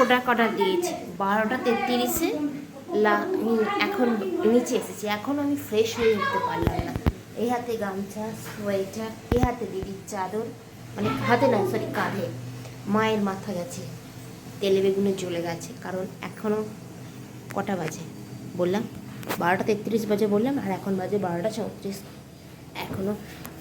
Product order দিয়েছি। বারোটা তেত্রিশে এখন নিচে এসেছি। এখন আমি ফ্রেশ হয়ে উঠতে পারলাম না। এই হাতে গামছা সোয়েটার এ হাতে দিদির চাদর মানে হাতে না সরি কাঁধে। মায়ের মাথা গেছে। তেলে বেগুনে জ্বলে গেছে। কারণ এখনও কটা বাজে? বললাম, বারোটা তেত্রিশ বাজে বললাম, আর এখন বাজে বারোটা চৌত্রিশ। এখনও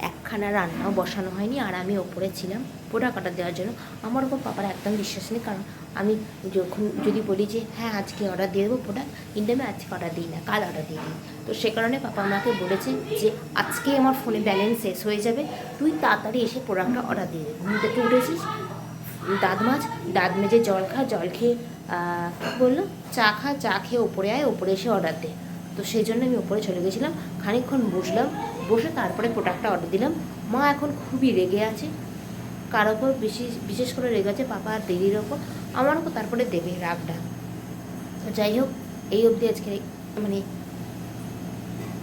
একখানা রান্নাও বসানো হয়নি, আর আমি ওপরে ছিলাম পোড়া কাটা দেওয়ার জন্য। আমার ওপর পাপার একদম বিশ্বাস নেই, কারণ আমি যখন যদি বলি যে হ্যাঁ আজকে অর্ডার দিয়ে দেবো পোড়া, কিন্তু আমি আজকে অর্ডার দিই না, কাল অর্ডার দিয়ে দিই। তো সে কারণে পাপা আমাকে বলেছে যে আজকে আমার ফোনে ব্যালেন্স শেষ হয়ে যাবে, তুই তাড়াতাড়ি এসে প্রোডাক্টটা অর্ডার দিয়ে দেবে ঘুম থেকে উঠেছিস, দাঁত মাছ দাঁত মেজে জল খা, জল খেয়ে কি বলল? চা খা, চা খেয়ে ওপরে আয়, ওপরে এসে অর্ডার দে। তো সেই জন্য আমি ওপরে চলে গেছিলাম। খানিকক্ষণ বসলাম বসে তারপরে প্রোডাক্টটা অর্ডার দিলাম। মা এখন খুবই রেগে আছে। কার ওপর বিশেষ বিশেষ করে রেগে আছে, পাপা আর দিদির ওপর আমার ওপর তারপরে দেবে রাগটা। যাই হোক, এই অবধি আজকে মানে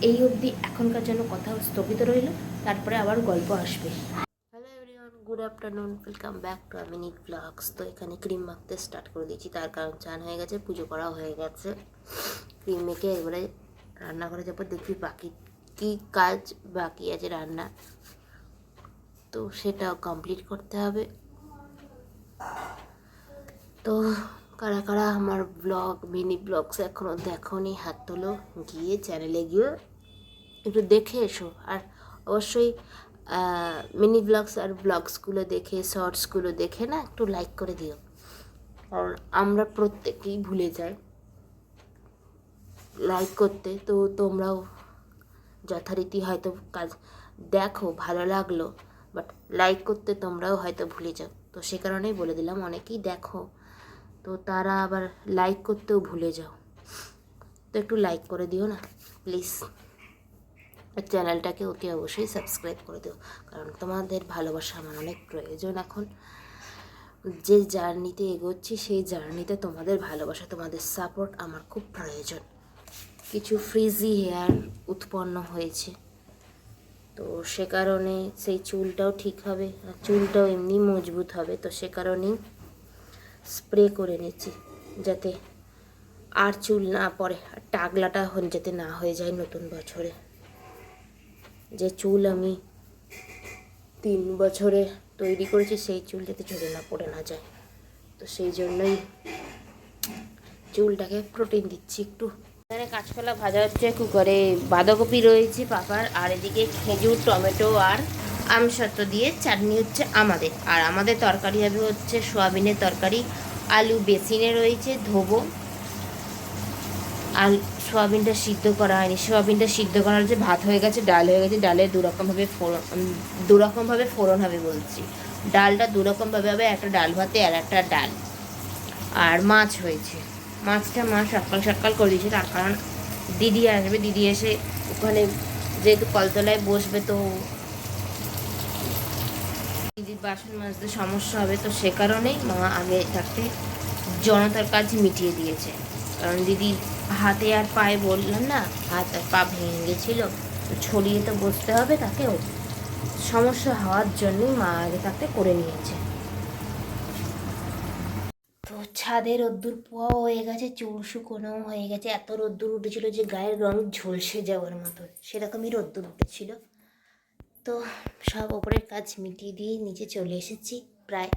এই অবধি এখনকার জন্য কথা স্থগিত রইল। তারপরে আবার গল্প আসবে। Good afternoon welcome back to minute blogs তো এখানে ক্রিম মাখতে স্টার্ট করে দিয়েছি, তার কারণ চান হয়ে গেছে, পুজো করা হয়ে গেছে। ক্রিম মেখে এবারে রান্না করে যাব, দেখি বাকি কী কাজ বাকি আছে রান্না? তো সেটাও কমপ্লিট করতে হবে। তো কারা কারা আমার ব্লগ মিনি ব্লগস এখনও দেখোনি, হাত তোলো, গিয়ে চ্যানেলে গিয়ে একটু দেখে এসো। আর অবশ্যই মিনি ব্লগস আর ব্লগসগুলো দেখে শর্টসগুলো দেখে না, একটু লাইক করে দিও। কারণ আমরা প্রত্যেকেই ভুলে যাই। লাইক করতে, তো তোমরাও যথারীতি হয়তো কাজ দেখো, ভালো লাগল বাট লাইক করতে তোমরাও হয়তো ভুলে যাও। তো সে কারণেই বলে দিলাম, অনেকেই দেখো, তো তারা আবার লাইক করতেও ভুলে যাও। তো একটু লাইক করে দিও না প্লিজ চ্যানেলটাকে অতি অবশ্যই সাবস্ক্রাইব করে দিও, কারণ তোমাদের ভালোবাসা আমার অনেক প্রয়োজন এখন। যে জার্নিতে এগোচ্ছি, সেই জার্নিতে তোমাদের ভালোবাসা, তোমাদের সাপোর্ট আমার খুব প্রয়োজন। কিছু ফ্রিজি হেয়ার উৎপন্ন হয়েছে। তো সে কারণে সেই চুলটাও ঠিক হবে আর চুলটাও এমনি মজবুত হবে। তো সে কারণেই স্প্রে করে নিচ্ছি যাতে আর চুল না পড়ে আর টাগলাটা যাতে না হয়ে যায় নতুন বছরে। যে চুল আমি তিন বছরে তৈরি করেছি, সেই চুল যাতে ঝরে না পড়ে না যায়। তো সেই জন্যই চুলটাকে প্রোটিন দিচ্ছি একটু। এখানে কাঁচকলা ভাজা হচ্ছে, কুকারে বাঁধাকপি রয়েছে পাপার আর এদিকে খেজুর, টমেটো আর আমসত্ব দিয়ে চাটনি হচ্ছে আমাদের। আর আমাদের তরকারি হবে হচ্ছে সোয়াবিনের তরকারি, আলু বেসিনে রয়েছে, ধোবো। আর সোয়াবিনটা সিদ্ধ করা হয়নি। সোয়াবিনটা সিদ্ধ করা হচ্ছে ভাত হয়ে গেছে, ডাল হয়ে গেছে, ডালে দুরকমভাবে ফোড়ন দুরকমভাবে ফোড়ন হবে বলছি। ডালটা দুরকমভাবে হবে, একটা ডাল ভাতে আর একটা ডাল। আর মাছ হয়েছে। মাছটা মা সকাল সকাল করে দিয়েছে তার কারণ দিদি আসবে, দিদি এসে ওখানে যেহেতু কলতলায় বসবে তো দিদির বাসন মাজতে সমস্যা হবে, তো সে কারণেই মা আগে থাকতে জনতার কাজ মিটিয়ে দিয়েছে। কারণ দিদি হাতে আর পায়ে বললাম না, হাত আর পা ভেঙে গেছিল, তো ছড়িয়ে তো বসতে হবে তাকেও। সমস্যা হওয়ার জন্যই মা আগে থাকতে করে নিয়েছে। ছাদে রোদ্দুর পোয়াও হয়ে গেছে চুল শুকোনোও হয়ে গেছে। এত রোদ্দুর উঠেছিল যে গায়ের রং ঝলসে যাওয়ার মতো সেরকমই রোদ্দুর উঠেছিল। তো সব ওপরের কাজ মিটিয়ে দিয়ে নিচে চলে এসেছি প্রায়।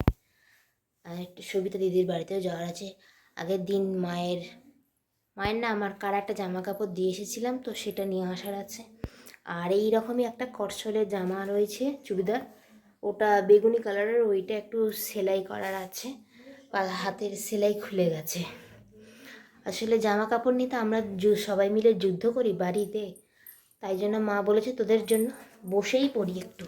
আর একটু সবিতা দিদির বাড়িতেও যাওয়ার আছে। আগের দিন মায়ের মায়ের না আমার কার একটা জামা কাপড় দিয়ে এসেছিলাম, তো সেটা নিয়ে আসার আছে। আর এই রকমই একটা করসলের জামা রয়েছে, চুড়িদার। ওটা বেগুনি কালারের ওইটা একটু সেলাই করার আছে। হাতের সেলাই খুলে গেছে। আসলে জামা কাপড় নিতে আমরা সবাই মিলে যুদ্ধ করি বাড়িতে। তাই জন্য মা বলেছে তোদের জন্য, বসেই পড়ি একটু।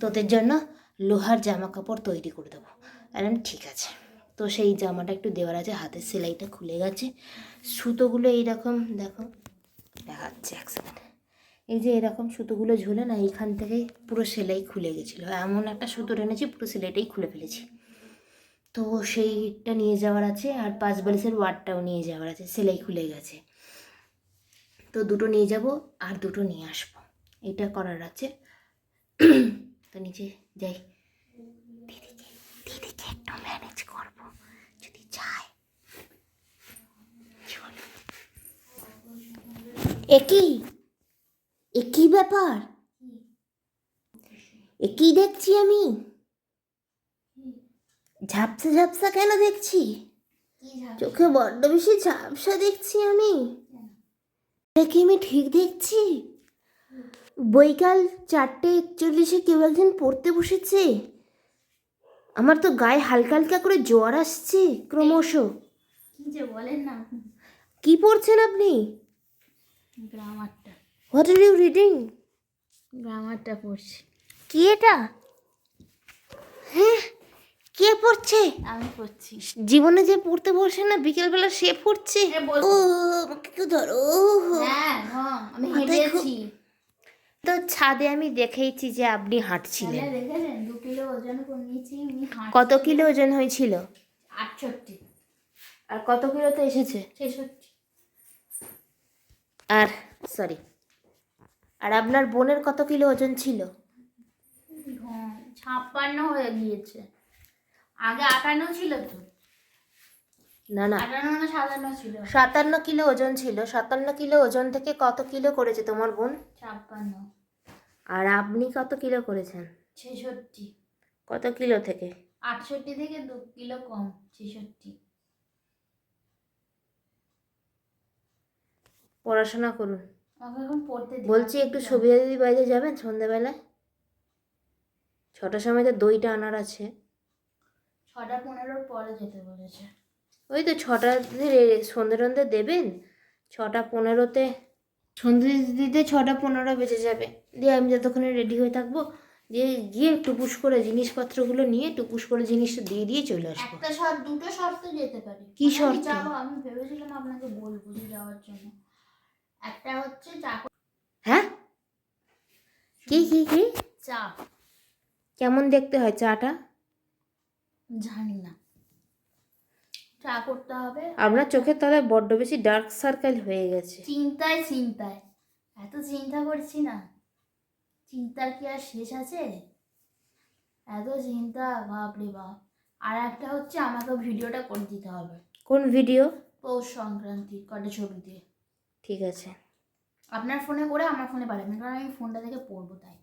তোদের জন্য লোহার জামা কাপড় তৈরি করে দেবো। আর ঠিক আছে। তো সেই জামাটা একটু দেওয়ার আছে, হাতের সেলাইটা খুলে গেছে। সুতোগুলো এইরকম, দেখো, দেখাচ্ছে এক সেকেন্ড এই যে এরকম সুতোগুলো ঝুলে না, এইখান থেকে পুরো সেলাই খুলে গেছিল। এমন একটা সুতো এনেছি, পুরো সেলাইটাই খুলে ফেলেছি। তো সেইটা নিয়ে যাওয়ার আছে আর পাঁচ বালিশের ওয়ার্ডটাও নিয়ে যাওয়ার আছে, সেলাই খুলে গেছে। তো দুটো নিয়ে যাব আর দুটো নিয়ে আসব, এটা করার আছে। তো নিচে যাই। দিদিকে দিদিকে একটু ম্যানেজ করব, যদি চায়। একই? একই ব্যাপার? একই দেখছি আমি। ঝাপসা ঝাপসা কেন দেখছি? চোখে বড্ড বেশি ঝাপসা দেখছি আমি। কি আমি ঠিক দেখছি। বৈকাল চারটে একচল্লিশে কেউ একজন পড়তে বসেছে। আমার তো গায়ে হালকা হালকা করে জ্বর আসছে ক্রমশ। যে বলেন না কি পড়ছেন আপনি? গ্রামারটা। হোয়াট আর ইউ রিডিং গ্রামারটা পড়ছি। কি এটা? হ্যাঁ কে পড়ছে? আমি পড়ছি। জীবনে যে পড়তে বসে না বিকেলবেলা সে পড়ছে? ও আমাকে কেউ ধরো। হ্যাঁ হ্যাঁ আমি হেঁটেছি তো ছাদে আমি দেখেইছি যে আপনি হাঁটছিলেন। কিলো ওজন কমিয়েছি কত কিলো ওজন হয়েছিল? আটষট্টি। আর কত কিলোতে এসেছে? ছেষট্টি। আর সরি আর আপনার বোনের কত কিলো ওজন ছিল? ছাপ্পান্ন হয়ে গিয়েছে। আগে আটান্ন ছিল তো? না না। সাতান্ন ছিল। সাতান্ন কিলো ওজন ছিল। সাতান্ন কিলো ওজন থেকে কত কিলো করেছে তোমার বোন? ছাপ্পান্ন। আর আপনি কত কিলো করেছেন? ছেষট্টি। কত কিলো থেকে? আটষট্টি থেকে দু কিলো কম ছেষট্টি। পড়াশোনা করুন। এখন পড়তে বলছি একটু সবিতা দিদি বাইরে যাবেন সন্ধ্যাবেলায়? ছটার সময় তো দইটা আনার আছে। ছটা পনেরোর পরে যেতে বলেছে। ওই তো ছটা সন্ধে টন্ধে দেবেন? ছটা পনেরোতে সন্ধে দিতে ছটা পনেরো বেজে যাবে। দিয়ে আমি যতক্ষণে রেডি হয়ে থাকব দিয়ে গিয়ে টুপুস করে জিনিসপত্রগুলো নিয়ে টুপুস করে জিনিসটা দিয়ে দিয়ে চলে আসব। একটা শর্ত দুটো শর্ত যেতে পারি। কি শর্ত? আমি ভেবেছিলাম আপনাকে বলব যাওয়ার জন্য। একটা হচ্ছে চা হ্যাঁ? কি কি কি? চা। কেমন দেখতে হয় চাটা? জানি না। চা করতে হবে। আপনার চোখের তলায় বড্ড বেশি ডার্ক সার্কেল হয়ে গেছে। চিন্তায় চিন্তায়। এত চিন্তা করছি না। চিন্তার কি আর শেষ আছে? এত চিন্তা বাপরে বাপ। আর একটা হচ্ছে আমাকে ভিডিওটা করে দিতে হবে। কোন ভিডিও পৌষ সংক্রান্তি কটা ছবি দিয়ে। ঠিক আছে। আপনার ফোনে করে আমার ফোনে পাঠাবেন কারণ আমি ফোনটা থেকে পড়ব তাই।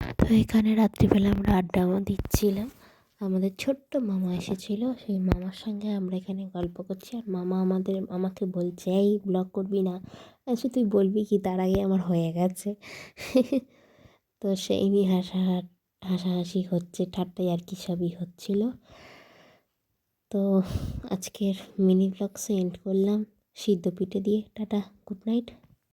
তো এখানে রাত্রিবেলা আমরা আড্ডাও দিচ্ছিলাম। আমাদের ছোট্ট মামা এসেছিল, সেই মামার সঙ্গে আমরা এখানে গল্প করছি। আর মামা আমাদের, আমাকে বলছে, এই ব্লগ করবি না? আচ্ছা তুই বলবি কি, তার আগে আমার হয়ে গেছে। তো সেই নিয়ে হাসা, হাসাহাসি হচ্ছে, ঠাট্টাই আর কি সবই হচ্ছিল। তো আজকের মিনি ব্লগসে এন্ড করলাম। সিদ্ধ পিঠে দিয়ে, টাটা গুড নাইট